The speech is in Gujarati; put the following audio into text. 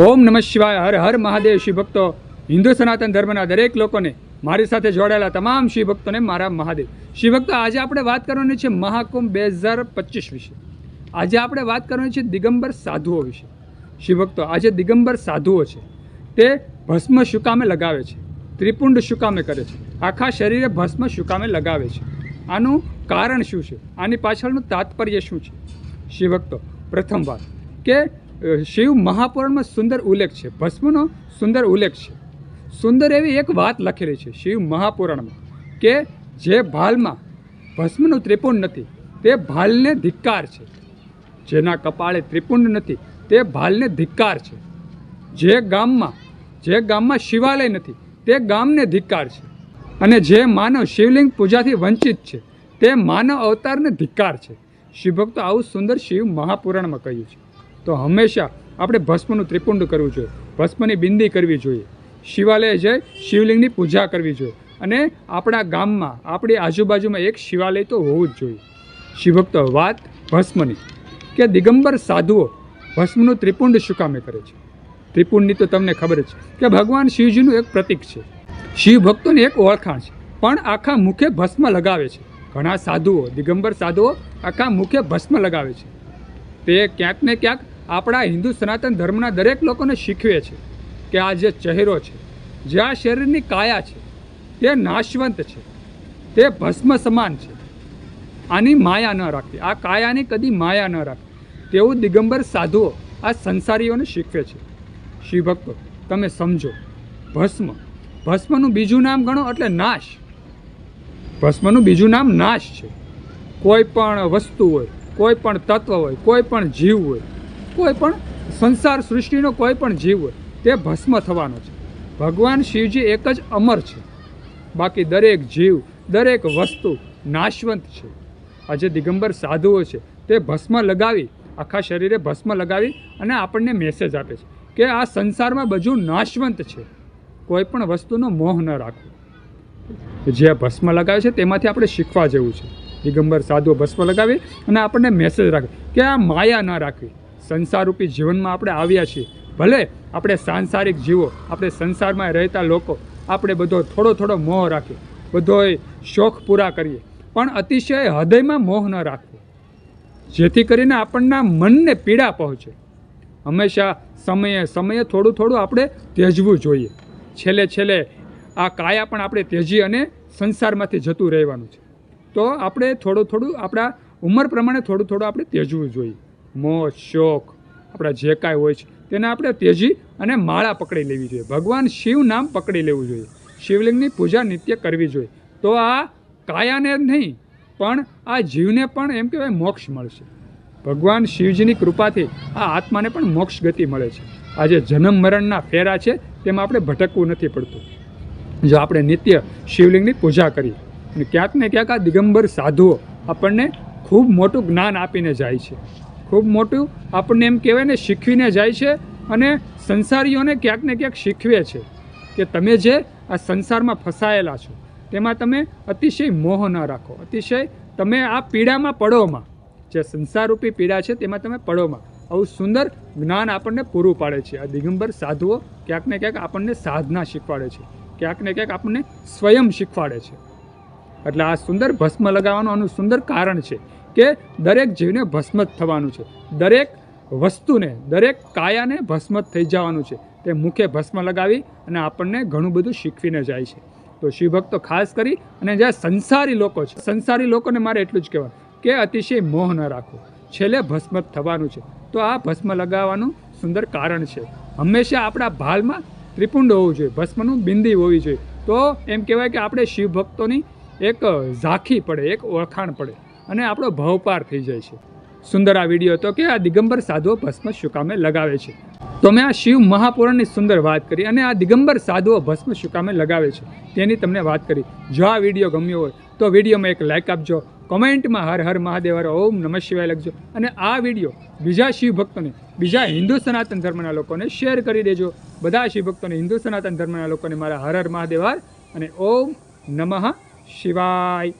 ઓમ નમઃ શિવાય, હર હર મહાદેવ શિવ ભક્તો. હિન્દુ સનાતન ધર્મના દરેક લોકોને મારી સાથે જોડાયેલા તમામ શિવ ભક્તોને મારા મહાદેવ. શિવ ભક્તો, આજે આપણે વાત કરવાની છે મહાકુંભ બે હજાર પચીસ વિશે. આજે આપણે વાત કરવાની છે દિગંબર સાધુઓ વિશે. શિવ ભક્તો, આજે દિગંબર સાધુઓ છે. તે ભસ્મ શુકામે લગાવે છે. ત્રિપુંડ શુકામે કરે છે. આખા શરીરે ભસ્મ શુકામે લગાવે છે. આનું કારણ શું છે? આની પાછળનું તાત્પર્ય શું છે? શિવભક્તો પ્રથમ વાત કે શિવ મહાપુરાણમાં સુંદર ઉલ્લેખ છે. ભસ્મનો સુંદર ઉલ્લેખ છે. સુંદર એવી એક વાત લખેલી છે શિવ મહાપુરાણમાં કે જે ભાલમાં ભસ્મનું ત્રિપુંડ નથી, તે ભાલને ધિક્કાર છે. જેના કપાળે ત્રિપુંડ નથી, તે ભાલને ધિક્કાર છે. જે ગામમાં જે ગામમાં શિવાલય નથી, તે ગામને ધિક્કાર છે. અને જે માનવ શિવલિંગ પૂજાથી વંચિત છે, તે માનવ અવતારને ધિક્કાર છે. શિવભક્તો આવું સુંદર શિવ મહાપુરાણમાં કહ્યું છે. તો હંમેશા આપણે ભસ્મનું ત્રિપુંડ કરવું જોઈએ. ભસ્મની બિંદી કરવી જોઈએ. શિવાલય જઈ શિવલિંગની પૂજા કરવી જોઈએ. અને આપણા ગામમાં, આપણી આજુબાજુમાં એક શિવાલય તો હોવું જ જોઈએ. શિવભક્તો વાત ભસ્મની. કે દિગંબર સાધુઓ ભસ્મનું ત્રિપુંડ શું કામે કરે છે? ત્રિપુંડની તો તમને ખબર છે કે ભગવાન શિવજીનું એક પ્રતીક છે. શિવ ભક્તોની એક ઓળખાણ છે. પણ આખા મુખે ભસ્મ લગાવે છે. ઘણા સાધુઓ, દિગંબર સાધુઓ આખા મુખે ભસ્મ લગાવે છે. તે ક્યાંક ને ક્યાંક આપણા હિન્દુ સનાતન ધર્મના દરેક લોકોને શીખવે છે કે આ જે ચહેરો છે, જે આ શરીરની કાયા છે, તે નાશવંત છે, તે ભસ્મ સમાન છે. આની માયા ન રાખવી, આ કાયાની કદી માયા ન રાખવી. તેવું દિગંબર સાધુઓ આ સંસારીઓને શીખવે છે. શિવભક્તો, તમે સમજો, ભસ્મ, ભસ્મનું બીજું નામ ગણો એટલે નાશ. ભસ્મનું બીજું નામ નાશ છે. કોઈ પણ વસ્તુ હોય, કોઈ પણ તત્વ હોય, કોઈ પણ જીવ હોય કોઈ પણ સંસાર સૃષ્ટિનો કોઈ પણ જીવ હોય, તે ભસ્મ થવાનો છે. ભગવાન શિવજી એક જ અમર છે. બાકી દરેક જીવ, દરેક વસ્તુ નાશવંત છે. આ જે દિગંબર સાધુઓ છે, તે ભસ્મ લગાવી, આખા શરીરે ભસ્મ લગાવી અને આપણને મેસેજ આપે છે કે આ સંસારમાં બધું નાશવંત છે. કોઈ પણ વસ્તુનો મોહ ન રાખવો જે ભસ્મ લગાવે છે, તેમાંથી આપણે શીખવા જેવું છે. દિગંબર સાધુઓ ભસ્મ લગાવી અને આપણને મેસેજ રાખે કે આ માયા ન રાખવી. સંસારરૂપી જીવનમાં આપણે આવ્યા છીએ. ભલે આપણે સાંસારિક જીવો, આપણે સંસારમાં રહેતા લોકો, આપણે બધો થોડો થોડો મોહ રાખીએ, બધોય શોખ પૂરા કરીએ. પણ અતિશય હૃદયમાં મોહ ન રાખવો. જેથી કરીને આપણના મનને પીડા પહોંચે. હંમેશા સમયે સમયે થોડું થોડું આપણે ત્યજવું જોઈએ. છેલ્લે છેલ્લે આ કાયા પણ આપણે ત્યજી અને સંસારમાંથી જતું રહેવાનું છે. તો આપણે થોડું થોડું આપણા ઉંમર પ્રમાણે થોડું થોડું આપણે ત્યજવું જોઈએ. મોહ શોખ આપણા જે કાંઈ હોય છે, તેને આપણે તેજી અને માળા પકડી લેવી જોઈએ. ભગવાન શિવ નામ પકડી લેવું જોઈએ. શિવલિંગની પૂજા નિત્ય કરવી જોઈએ. તો આ કાયાને જ નહીં, પણ આ જીવને પણ એમ કહેવાય મોક્ષ મળશે. ભગવાન શિવજીની કૃપાથી આ આત્માને પણ મોક્ષ ગતિ મળે છે. આ જે જન્મ મરણના ફેરા છે, તેમાં આપણે ભટકવું નથી પડતું. જો આપણે નિત્ય શિવલિંગની પૂજા કરીએ, અને ક્યાંક ને ક્યાંક આ દિગંબર સાધુઓ આપણને ખૂબ મોટું જ્ઞાન આપીને જાય છે. ખૂબ મોટું આપણને એમ કહેવાય ને, શીખવીને જાય છે અને સંસારીઓને ક્યાંક ને ક્યાંક શીખવે છે કે તમે જે આ સંસારમાં ફસાયેલા છો, તેમાં તમે અતિશય મોહ ન રાખો. અતિશય તમે આ પીડામાં પડોમાં જે સંસારરૂપી પીડા છે તેમાં તમે પડોમાં આવું સુંદર જ્ઞાન આપણને પૂરું પાડે છે. આ દિગંબર સાધુઓ ક્યાંક ને ક્યાંક આપણને સાધના શીખવાડે છે. ક્યાંક ને ક્યાંક આપણને સ્વયં શીખવાડે છે. એટલે આ સુંદર ભસ્મ લગાવવાનું આનું સુંદર કારણ છે. કે દરેક જીવને ભસ્મ થવાનું છે. દરેક વસ્તુને, દરેક કાયાને ભસ્મ થઈ જવાનું છે. તે મુખે ભસ્મ લગાવી અને આપણને ઘણું બધું શીખવીને જાય છે. તો શિવભક્તો ખાસ કરી અને જે સંસારી લોકો છે, સંસારી લોકોને મારે એટલું જ કહેવાનું કે અતિશય મોહ ન રાખવો છેલ્લે ભસ્મ થવાનું છે. તો આ ભસ્મ લગાવવાનું સુંદર કારણ છે. હંમેશા આપણા ભાલમાં ત્રિપુંડ હોવું જોઈએ, ભસ્મનું બિંદી હોવી જોઈએ. તો એમ કહેવાય કે આપણે શિવ ભક્તોની એક ઝાંખી પડે, એક ઓળખાણ પડે. અને આપણો ભવપાર થઈ જાય છે. સુંદર આ વીડિયો હતો કે આ દિગંબર સાધુઓ ભસ્મ શુકામે લગાવે છે. તો મેં આ શિવ મહાપુરાણની સુંદર વાત કરી અને આ દિગંબર સાધુઓ ભસ્મ શુકામે લગાવે છે. તેની તમને વાત કરી. જો આ વીડિયો ગમ્યો હોય તો વિડીયોમાં એક લાઇક આપજો, કોમેન્ટમાં હર હર મહાદેવ ઓમ નમઃ શિવાય લખજો અને આ વીડિયો બીજા શિવ ભક્તોને, બીજા હિન્દુ સનાતન ધર્મના લોકોને શેર કરી દેજો. બધા શિવ ભક્તોને, હિન્દુ સનાતન ધર્મના લોકોને મારા હર હર મહાદેવ અને ઓમ નમઃ શિવાય.